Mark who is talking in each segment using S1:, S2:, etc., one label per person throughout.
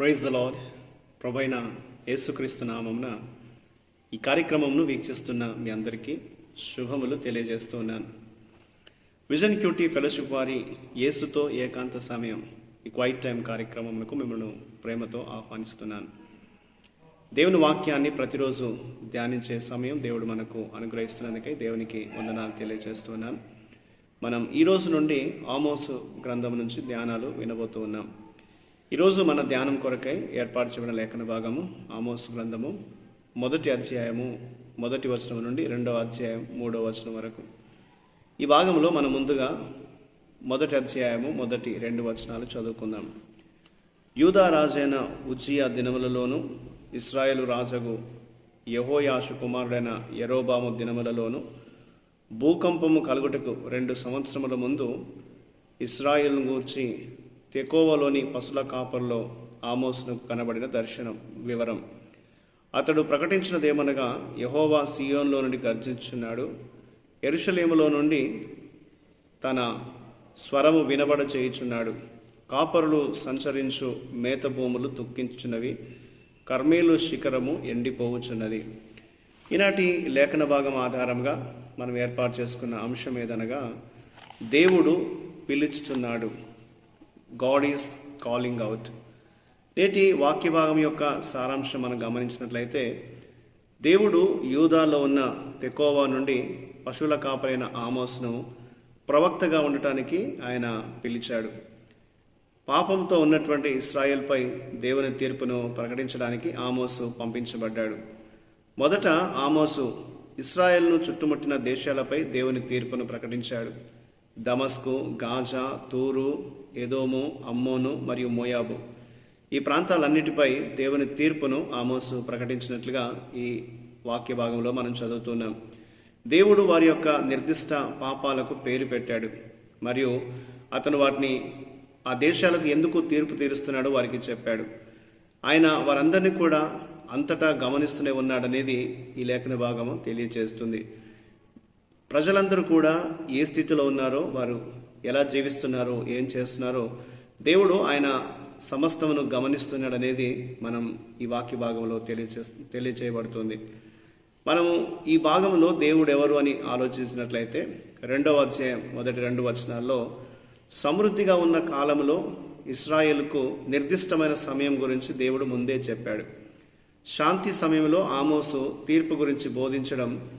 S1: Praise the lord ప్రభైన యేసుక్రీస్తు నామమున ఈ కార్యక్రమంను వీక్షిస్తున్న మీ అందరికీ శుభములు తెలియజేస్తున్నాను విజన్ క్యూటీ ఫెలోషిప్ వారి యేసుతో ఏకాంత సమయం ఈ క్వైట్ టైం కార్యక్రమంకు మిమ్మల్ని ప్రేమతో ఆహ్వానిస్తున్నాను. దేవుని వాక్యాన్ని ప్రతిరోజు ధ్యానించే సమయం దేవుడు మనకు అనుగ్రహిస్తున్నందుకై దేవునికి వందనాలు తెలియజేస్తున్నాను. మనం ఈ రోజు నుండి ఆమోసు గ్రంథం నుంచి ధ్యానాలు వినబోతూ ఉన్నాం. ఈరోజు మన ధ్యానం కొరకై ఏర్పాటు చేయబడిన లేఖన భాగము ఆమోస్ గ్రంథము మొదటి అధ్యాయము మొదటి వచనం నుండి రెండవ అధ్యాయం మూడవ వచనం వరకు. ఈ భాగంలో మనం ముందుగా మొదటి అధ్యాయము మొదటి రెండు వచనాలు చదువుకుందాం. యూదా రాజైన ఉజ్జియా దినములలోను ఇస్రాయేలు రాజగు యహోయాషు కుమారుడైన యరోబాము దినములలోను భూకంపము కలుగుటకు రెండు సంవత్సరముల ముందు ఇస్రాయేల్ను గూర్చి తెకోవలోని పశుల కాపర్లో ఆమోస్ను కనబడిన దర్శనం వివరం. అతడు ప్రకటించినదేమనగా యహోవా సియోన్లో నుండి గర్జించున్నాడు ఎరుషలేములో నుండి తన స్వరము వినబడ చేయుచున్నాడు. కాపరులు సంచరించు మేత భూములు దుఃఖించున్నవి కర్మేలు శిఖరము ఎండిపోవచ్చున్నది ఈనాటి లేఖన భాగం ఆధారంగా మనం ఏర్పాటు చేసుకున్న అంశం ఏదనగా దేవుడు పిలుచుచున్నాడు. గాడ్ ఈస్ కాలింగ్ అవుట్ నేటి వాక్య భాగం యొక్క సారాంశం మనం గమనించినట్లయితే దేవుడు యూదాలో ఉన్న తెకోవా నుండి పశువుల కాపరైన ఆమోస్ను ప్రవక్తగా ఉండటానికి ఆయన పిలిచాడు. పాపంతో ఉన్నటువంటి ఇస్రాయెల్పై దేవుని తీర్పును ప్రకటించడానికి ఆమోసు పంపించబడ్డాడు. మొదట ఆమోసు ఇస్రాయెల్ను చుట్టుముట్టిన దేశాలపై దేవుని తీర్పును ప్రకటించాడు. దమస్కు గాజా తూరు ఎదోము అమ్మోను మరియు మోయాబు. ఈ ప్రాంతాలన్నిటిపై దేవుని తీర్పును ఆమోసు ప్రకటించినట్లుగా ఈ వాక్య భాగంలో మనం చదువుతున్నాం. దేవుడు వారి యొక్క నిర్దిష్ట పాపాలకు పేరు పెట్టాడు. మరియు అతను వాటిని ఆ దేశాలకు ఎందుకు తీర్పు తీరుస్తున్నాడో వారికి చెప్పాడు. ఆయన వారందరినీ కూడా అంతటా గమనిస్తూనే ఉన్నాడనేది ఈ లేఖన భాగము తెలియజేస్తుంది ప్రజలందరూ కూడా ఏ స్థితిలో ఉన్నారో వారు ఎలా జీవిస్తున్నారో ఏం చేస్తున్నారో దేవుడు ఆయన సమస్తమును గమనిస్తున్నాడనేది మనం ఈ వాక్య భాగంలో తెలియచే తెలియచేయబడుతుంది. మనము ఈ భాగంలో దేవుడు ఎవరు అని ఆలోచించినట్లయితే రెండవ అధ్యాయం మొదటి రెండు వచనాల్లో సమృద్ధిగా ఉన్న కాలంలో ఇస్రాయేల్కు నిర్దిష్టమైన సమయం గురించి దేవుడు ముందే చెప్పాడు. శాంతి సమయంలో ఆమోసు తీర్పు గురించి బోధించడం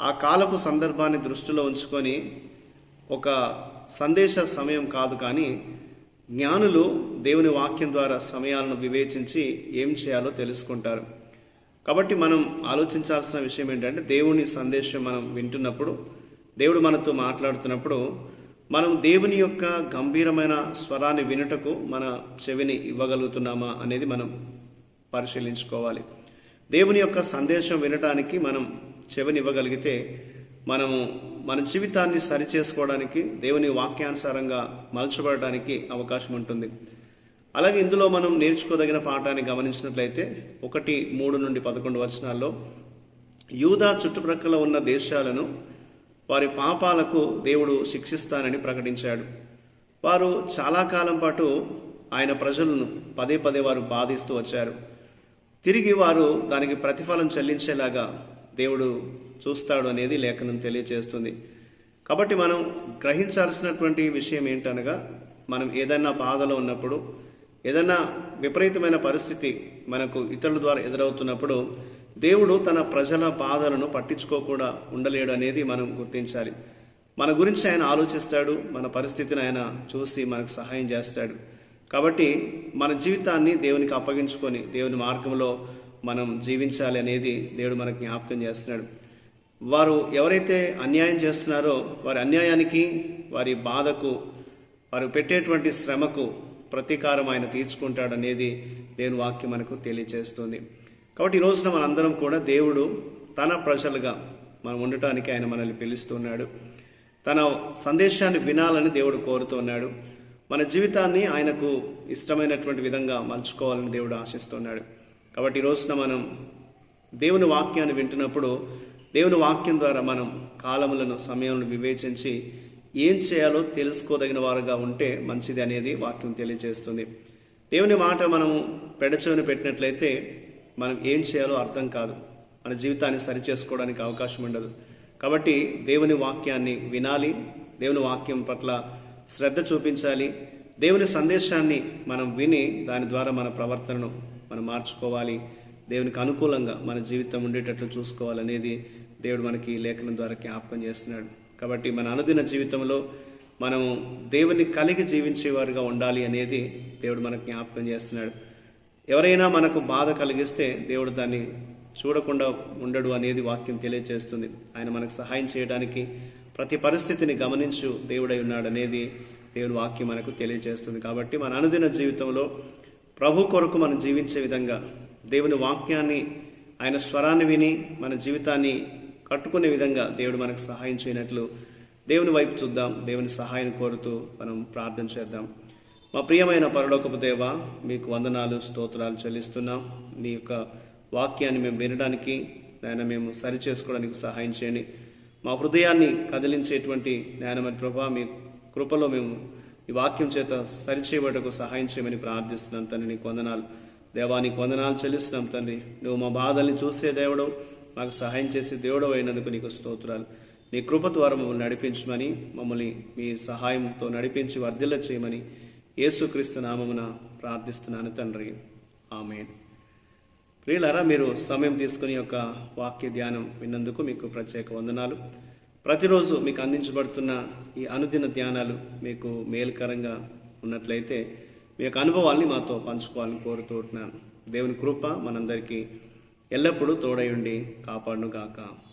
S1: ఆ కాలపు సందర్భాన్ని దృష్టిలో ఉంచుకొని ఒక సందేశ సమయం కాదు కానీ జ్ఞానులు దేవుని వాక్యం ద్వారా సమయాలను వివేచించి ఏం చేయాలో తెలుసుకుంటారు. కాబట్టి మనం ఆలోచించాల్సిన విషయం ఏంటంటే దేవుని సందేశం మనం వింటున్నప్పుడు దేవుడు మనతో మాట్లాడుతున్నప్పుడు మనం దేవుని యొక్క గంభీరమైన స్వరాన్ని వినుటకు మన చెవిని ఇవ్వగలుగుతున్నామా అనేది మనం పరిశీలించుకోవాలి. దేవుని యొక్క సందేశం వినటానికి మనం చెవిని ఇవ్వగలిగితే మనము మన జీవితాన్ని సరిచేసుకోవడానికి దేవుని వాక్యానుసారంగా మలచబడడానికి అవకాశం ఉంటుంది. అలాగే ఇందులో మనం నేర్చుకోదగిన పాఠాన్ని గమనించినట్లయితే ఒకటి మూడు నుండి పదకొండు వచనాల్లో యూదా చుట్టుప్రక్కల ఉన్న దేశాలను వారి పాపాలకు దేవుడు శిక్షిస్తానని ప్రకటించాడు. వారు చాలా కాలం పాటు ఆయన ప్రజలను పదే పదే వారు బాధిస్తూ వచ్చారు. తిరిగి వారు దానికి ప్రతిఫలం చెల్లించేలాగా దేవుడు చూస్తాడు అనేది లేఖనం తెలియజేస్తుంది కాబట్టి మనం గ్రహించాల్సినటువంటి విషయం ఏంటనగా మనం ఏదైనా బాధలో ఉన్నప్పుడు ఏదైనా విపరీతమైన పరిస్థితి మనకు ఇతరుల ద్వారా ఎదురవుతున్నప్పుడు దేవుడు తన ప్రజల బాధలను పట్టించుకోకుండా ఉండలేడు అనేది మనం గుర్తించాలి. మన గురించి ఆయన ఆలోచిస్తాడు మన పరిస్థితిని ఆయన చూసి మనకు సహాయం చేస్తాడు. కాబట్టి మన జీవితాన్ని దేవునికి అప్పగించుకొని దేవుని మార్గంలో మనం జీవించాలి అనేది దేవుడు మనకు జ్ఞాపకం చేస్తున్నాడు. వారు ఎవరైతే అన్యాయం చేస్తున్నారో వారి అన్యాయానికి వారి బాధకు వారు పెట్టేటువంటి శ్రమకు ప్రతీకారం ఆయన తీర్చుకుంటాడనేది దేవుని వాక్యం మనకు తెలియజేస్తుంది. కాబట్టి ఈ రోజున మనందరం కూడా దేవుడు తన ప్రజలుగా మనం ఉండటానికి ఆయన మనల్ని పిలుస్తున్నాడు. తన సందేశాన్ని వినాలని దేవుడు కోరుతున్నాడు. మన జీవితాన్ని ఆయనకు ఇష్టమైనటువంటి విధంగా మలుచుకోవాలని దేవుడు ఆశిస్తున్నాడు. కాబట్టి ఈ రోజున మనం దేవుని వాక్యాన్ని వింటున్నప్పుడు దేవుని వాక్యం ద్వారా మనం కాలములను సమయాలను వివేచించి ఏం చేయాలో తెలుసుకోదగిన వారుగా ఉంటే మంచిది అనేది వాక్యం తెలియజేస్తుంది. దేవుని మాట మనం పెడచెవిన పెట్టినట్లయితే మనం ఏం చేయాలో అర్థం కాదు. మన జీవితాన్ని సరిచేసుకోవడానికి అవకాశం ఉండదు. కాబట్టి దేవుని వాక్యాన్ని వినాలి. దేవుని వాక్యం పట్ల శ్రద్ధ చూపించాలి. దేవుని సందేశాన్ని మనం విని దాని ద్వారా మన ప్రవర్తనను మనం మార్చుకోవాలి. దేవునికి అనుకూలంగా మన జీవితం ఉండేటట్లు చూసుకోవాలనేది దేవుడు మనకి లేఖనం ద్వారా జ్ఞాపకం చేస్తున్నాడు. కాబట్టి మన అనుదిన జీవితంలో మనం దేవుని కలిగి జీవించేవారుగా ఉండాలి అనేది దేవుడు మనకు జ్ఞాపకం చేస్తున్నాడు. ఎవరైనా మనకు బాధ కలిగిస్తే దేవుడు దాన్ని చూడకుండా ఉండడు అనేది వాక్యం తెలియజేస్తుంది ఆయన మనకు సహాయం చేయడానికి ప్రతి పరిస్థితిని గమనించు దేవుడై ఉన్నాడు అనేది దేవుని వాక్యం మనకు తెలియజేస్తుంది. కాబట్టి మన అనుదిన జీవితంలో ప్రభు కొరకు మనం జీవించే విధంగా దేవుని వాక్యాన్ని ఆయన స్వరాన్ని విని మన జీవితాన్ని కట్టుకునే విధంగా దేవుడు మనకు సహాయం చేయనట్లు దేవుని వైపు చూద్దాం. దేవుని సహాయం కోరుతూ మనం ప్రార్థన చేద్దాం. మా ప్రియమైన పరలోకపు దేవ మీకు వందనాలు స్తోత్రాలు చెల్లిస్తున్నాం. నీ యొక్క వాక్యాన్ని మేము వినడానికి ఆయన మేము సరి చేసుకోవడానికి సహాయం చేయండి. మా హృదయాన్ని కదిలించేటువంటి నాయనమైన ప్రభా మీ కృపలో మేము ఈ వాక్యం చేత సరిచేయబడకు సహాయం చేయమని ప్రార్థిస్తున్నాం తండ్రి. నీకు వందనాలు. దేవా వందనాలు చెల్లిస్తున్నాం తండ్రి. నువ్వు మా బాధల్ని చూసే దేవుడు మాకు సహాయం చేసే దేవుడు అయినందుకు నీకు స్తోత్రాలు. నీ కృప ద్వారా మమ్మల్ని నడిపించమని మమ్మల్ని మీ సహాయంతో నడిపించి వర్ధిల్ల చేయమని యేసుక్రీస్తు నామమున ప్రార్థిస్తున్నాను తండ్రి. ఆమెను. ప్రియులారా మీరు సమయం తీసుకుని యొక్క వాక్య ధ్యానం విన్నందుకు మీకు ప్రత్యేక వందనాలు. ప్రతిరోజు మీకు అందించబడుతున్న ఈ అనుదిన ధ్యానాలు మీకు మేలుకరంగా ఉన్నట్లయితే మీ యొక్క అనుభవాల్ని మాతో పంచుకోవాలని కోరుతుంటున్నాను దేవుని కృప మనందరికీ ఎల్లప్పుడూ తోడయుండి కాపాడునుగాక. గాక